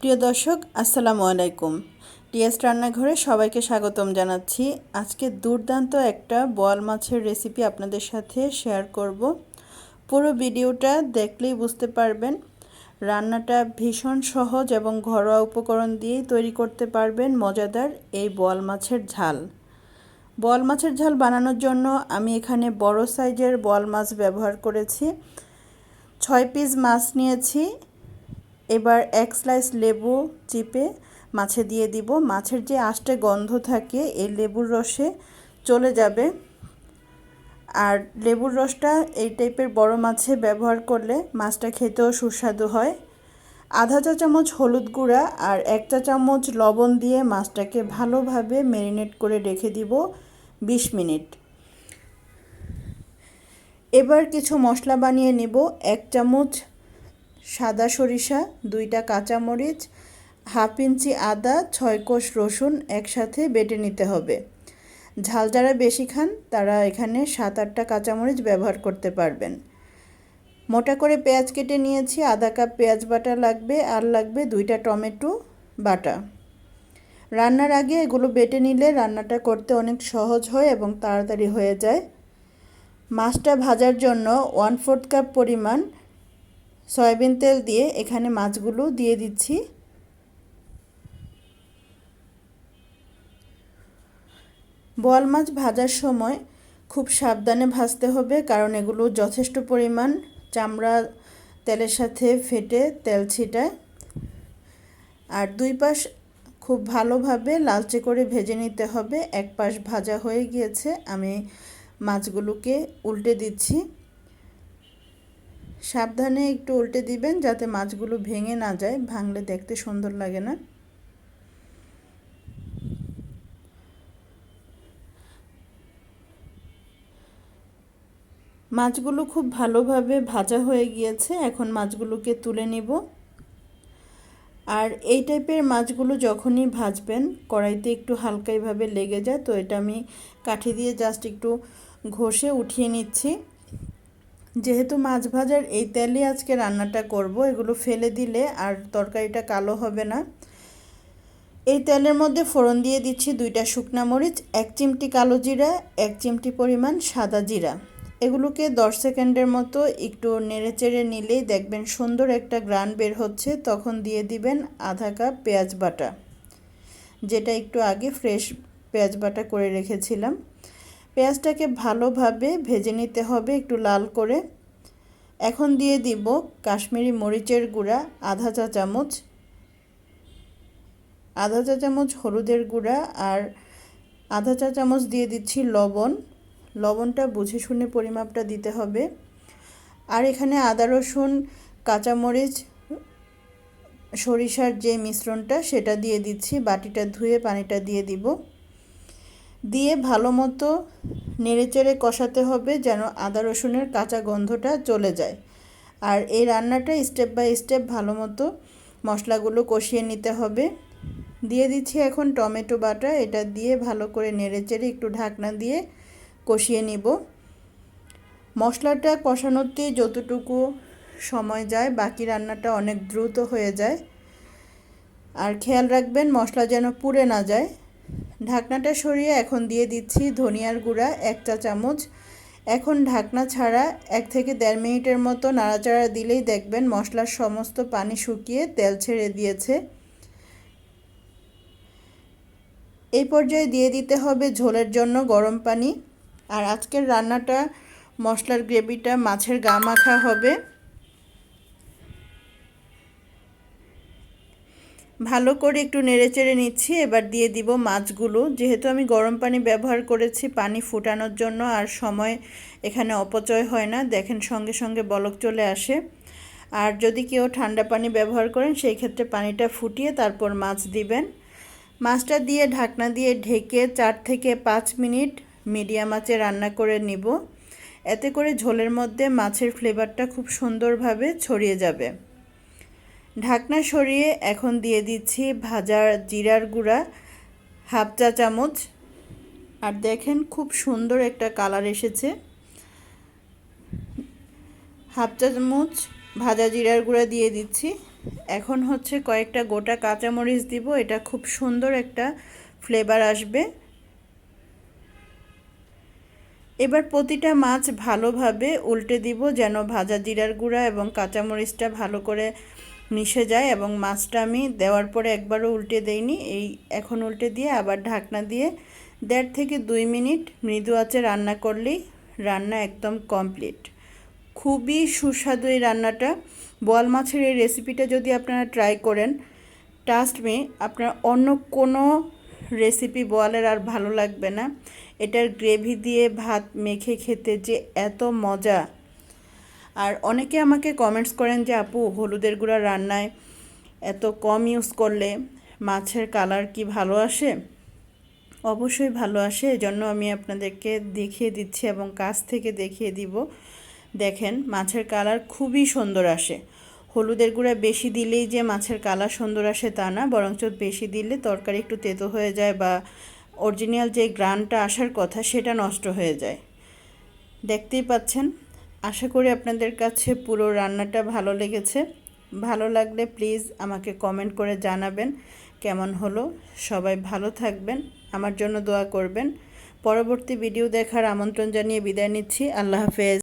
প্রিয় দর্শক, আসসালামু আলাইকুম। টিএস রান্নাঘরে সবাইকে স্বাগতম জানাচ্ছি। আজকে দুর্দান্ত একটা বোয়াল মাছের রেসিপি আপনাদের সাথে শেয়ার করব। পুরো ভিডিওটা দেখলেই বুঝতে পারবেন, রান্নাটা ভীষণ সহজ এবং ঘরোয়া উপকরণ দিয়েই তৈরি করতে পারবেন মজাদার এই বোয়াল মাছের ঝাল। বোয়াল মাছের ঝাল বানানোর জন্য আমি এখানে বড় সাইজের বোয়াল মাছ ব্যবহার করেছি। ছয় পিস মাছ নিয়েছি। এবার এক স্লাইস লেবু চিপে মাছে দিয়ে দিব। মাছের যে আষ্টে গন্ধ থাকে, এই লেবুর রসে চলে যাবে। আর লেবুর রসটা এই টাইপের বড় মাছে ব্যবহার করলে মাছটা খেতেও সুস্বাদু হয়। আধা চা চামচ হলুদ গুঁড়া আর এক চা চামচ লবণ দিয়ে মাছটাকে ভালোভাবে ম্যারিনেট করে রেখে দিব বিশ মিনিট। এবার কিছু মশলা বানিয়ে নিব। এক চামচ সাদা সরিষা, দুইটা কাঁচামরিচ, হাফ ইঞ্চি আদা, ছয় কোষ রসুন একসাথে বেটে নিতে হবে। ঝাল যারা বেশি খান, তারা এখানে সাত আটটা কাঁচামরিচ ব্যবহার করতে পারবেন। মোটা করে পেঁয়াজ কেটে নিয়েছি, আধা কাপ পেঁয়াজ বাটা লাগবে, আর লাগবে দুইটা টমেটো বাটা। রান্নার আগে এগুলো বেটে নিলে রান্নাটা করতে অনেক সহজ হয় এবং তাড়াতাড়ি হয়ে যায়। মাছটা ভাজার জন্য ওয়ান ফোর্থ কাপ পরিমাণ সয়াবিন তেল দিয়ে এখানে মাছগুলো দিয়ে দিচ্ছি। বোয়াল মাছ ভাজার সময় খুব সাবধানে ভাজতে হবে, কারণ এগুলো যথেষ্ট পরিমাণ চামড়া তেলের সাথে ফেটে তেল ছিটায়। আর দুই পাশ খুব ভালোভাবে লালচে করে ভেজে নিতে হবে, এক পাশ ভাজা হয়ে গিয়েছে, আমি মাছগুলোকে উল্টে দিচ্ছি। সাবধানে একটু উল্টে দিবেন যাতে মাছগুলো ভেঙে না যায়, ভাঙলে দেখতে সুন্দর লাগে না। মাছগুলো খুব ভালোভাবে ভাজা হয়ে গিয়েছে, এখন মাছগুলোকে তুলে নিব। আর এই টাইপের মাছগুলো যখনই ভাজবেন, কড়াইতে একটু হালকাইভাবে লেগে যায়, তো এটা আমি কাঠি দিয়ে জাস্ট একটু ঘষে উঠিয়ে নিচ্ছি। যেহেতু মাছ ভাজার এই তেলে আজকে রান্নাটা করব, এগুলো ফেলে দিলে আর তরকারিটা কালো হবে না। এই তেলের মধ্যে ফোড়ন দিয়ে দিচ্ছি দুইটা শুকনা মরিচ, এক চিমটি কালো জিরা, এক চিমটি পরিমাণ সাদা জিরা। এগুলোকে দশ সেকেন্ডের মতো একটু নেড়ে চেড়ে নিলেই দেখবেন সুন্দর একটা গ্রান বের হচ্ছে। তখন দিয়ে দিবেন আধা কাপ পেঁয়াজ বাটা, যেটা একটু আগে ফ্রেশ পেঁয়াজ বাটা করে রেখেছিলাম। পেঁয়াজটাকে ভালোভাবে ভেজে নিতে হবে একটু লাল করে। এখন দিয়ে দিব কাশ্মীরি মরিচের গুঁড়া, আধা চা চামচ। আধা চা চামচ হলুদের গুঁড়া আর আধা চা চামচ দিয়ে দিচ্ছি লবণ। লবণটা বুঝে শুনে পরিমাপটা দিতে হবে। আর এখানে আদা, রসুন, কাঁচামরিচ, সরিষার যে মিশ্রণটা সেটা দিয়ে দিচ্ছি। বাটিটা ধুয়ে পানিটা দিয়ে দিব। দিয়ে ভালো মতো নেড়েচেড়ে কষাতে হবে যেন আদা রসুনের কাঁচা গন্ধটা চলে যায়। আর এই রান্নাটা স্টেপ বাই স্টেপ ভালো মতো মশলাগুলো কষিয়ে নিতে হবে। দিয়ে দিচ্ছি এখন টমেটো বাটা, এটা দিয়ে ভালো করে নেড়েচেড়ে একটু ঢাকনা দিয়ে কষিয়ে নিব। মশলাটা কষানোতে যতটুকু সময় যায়, বাকি রান্নাটা অনেক দ্রুত হয়ে যায়। আর খেয়াল রাখবেন মশলা যেন পুড়ে না যায়। ঢাকনাটা সরিয়ে এখন দিয়ে দিচ্ছি ধনিয়ার গুঁড়া এক চা চামচ। এখন ঢাকনা ছাড়া এক থেকে দেড় মিনিটের মতো নাড়াচাড়া দিলেই দেখবেন মশলার সমস্ত পানি শুকিয়ে তেল ছেড়ে দিয়েছে। এই পর্যায়ে দিয়ে দিতে হবে ঝোলের জন্য গরম পানি। আর আজকের রান্নাটা মশলার গ্রেভিটা মাছের গা মাখা হবে। ভালো করে একটু নেড়েচেড়ে নিচ্ছি, এবার দিয়ে দিব মাছগুলো। যেহেতু আমি গরম পানি ব্যবহার করেছি পানি ফুটানোর জন্য, আর সময় এখানে অপচয় হয় না, দেখেন সঙ্গে সঙ্গে বলক চলে আসে। আর যদি কেউ ঠান্ডা পানি ব্যবহার করেন, সেই ক্ষেত্রে পানিটা ফুটিয়ে তারপর মাছ দিবেন। মাছটা দিয়ে ঢাকনা দিয়ে ঢেকে চার থেকে পাঁচ মিনিট মিডিয়াম আঁচে রান্না করে নিব। এতে করে ঝোলের মধ্যে মাছের ফ্লেভারটা খুব সুন্দরভাবে ছড়িয়ে যাবে। ঢাকনা সরিয়ে এখন দিয়ে দিচ্ছি ভাজা জিরার গুঁড়া, হাফ চা চামচ। আর দেখেন খুব সুন্দর একটা কালার এসেছে। হাফ চা চামচ ভাজা জিরার গুঁড়া দিয়ে দিচ্ছি। এখন হচ্ছে কয়েকটা গোটা কাঁচামরিচ দিব, এটা খুব সুন্দর একটা ফ্লেভার আসবে। এবার প্রতিটা মাছ ভালোভাবে উল্টে দিব, যেন ভাজা জিরার গুঁড়া এবং কাঁচামরিচটা ভালো করে মিশে যায় এবং মাছটা আমি দেওয়ার পরে একবারও উল্টে দেইনি। এই এখন উল্টে দিয়ে আবার ঢাকনা দিয়ে দেড় থেকে দুই মিনিট মৃদু আঁচে রান্না করলেই রান্না একদম কমপ্লিট। খুবই সুস্বাদু এই রান্নাটা। বোয়াল মাছের এই রেসিপিটা যদি আপনারা ট্রাই করেন টাস্ট মি আপনার অন্য কোনো রেসিপি বোয়ালের আর ভালো লাগবে না। এটার গ্রেভি দিয়ে ভাত মেখে খেতে যে এত মজা। আর অনেকে আমাকে কমেন্টস করেন যে, আপু, হলুদের গুঁড়া রান্নায় এত কম ইউজ করলে মাছের কালার কি ভালো আসে? অবশ্যই ভালো আসে, এজন্য আমি আপনাদেরকে দেখিয়ে দিচ্ছি এবং কাছ থেকে দেখিয়ে দিব। দেখেন, মাছের কালার খুবই সুন্দর আসে। হলুদের গুঁড়া বেশি দিলেই যে মাছের কালার সুন্দর আসে তা না, বরঞ্চ বেশি দিলে তরকারি একটু তেতো হয়ে যায় বা অরিজিনাল যে গ্রানটা আসার কথা, সেটা নষ্ট হয়ে যায়। দেখতেই পাচ্ছেন? আশা করি আপনাদের কাছে পুরো রান্নাটা ভালো লেগেছে। ভালো লাগলে প্লিজ আমাকে কমেন্ট করে জানাবেন কেমন হলো। সবাই ভালো থাকবেন, আমার জন্য দোয়া করবেন। পরবর্তী ভিডিও দেখার আমন্ত্রণ জানিয়ে বিদায় নিচ্ছি। আল্লাহ হাফেজ।